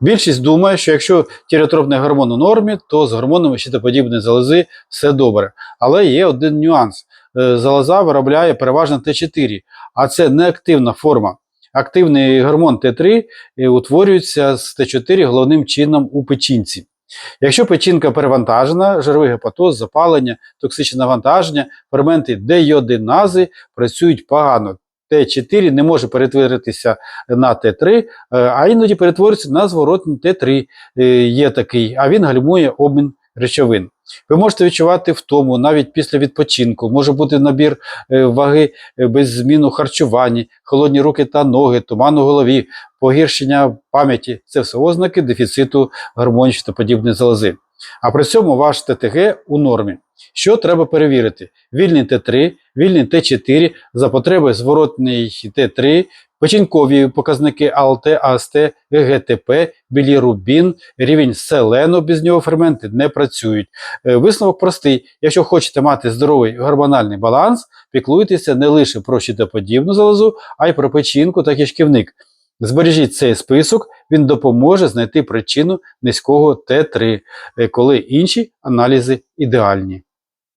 Більшість думає, що якщо тіреотропний гормон у нормі, то з гормонами щитоподібної залози все добре. Але є один нюанс. Е, Залоза виробляє переважно Т4, а це неактивна форма. Активний гормон Т3 е, утворюється з Т4 головним чином у печінці. Якщо печінка перевантажена, жировий гепатоз, запалення, токсичне навантаження, ферменти дейодинази працюють погано. Т4 не може перетворитися на Т3, е, а іноді перетворюється на зворотний Т3. е, Є такий, а він гальмує обмін речовин. Ви можете відчувати втому навіть після відпочинку. Може бути набір е, ваги без зміну харчуванні, холодні руки та ноги, туман у голові, погіршення пам'яті це все ознаки дефіциту гормонів та подібної залози. А при цьому ваш ТТГ у нормі. Що треба перевірити? Вільний Т3, вільний Т4, за потреби зворотний Т3, печінкові показники АЛТ, АСТ, ГГТП, білірубін, рівень селену, без нього ферменти не працюють. Е, Висновок простий. Якщо хочете мати здоровий гормональний баланс, піклуйтеся не лише про щитоподібну залозу, а й про печінку та кишківник. Збережіть цей список, він допоможе знайти причину низького Т3, е, коли інші аналізи ідеальні.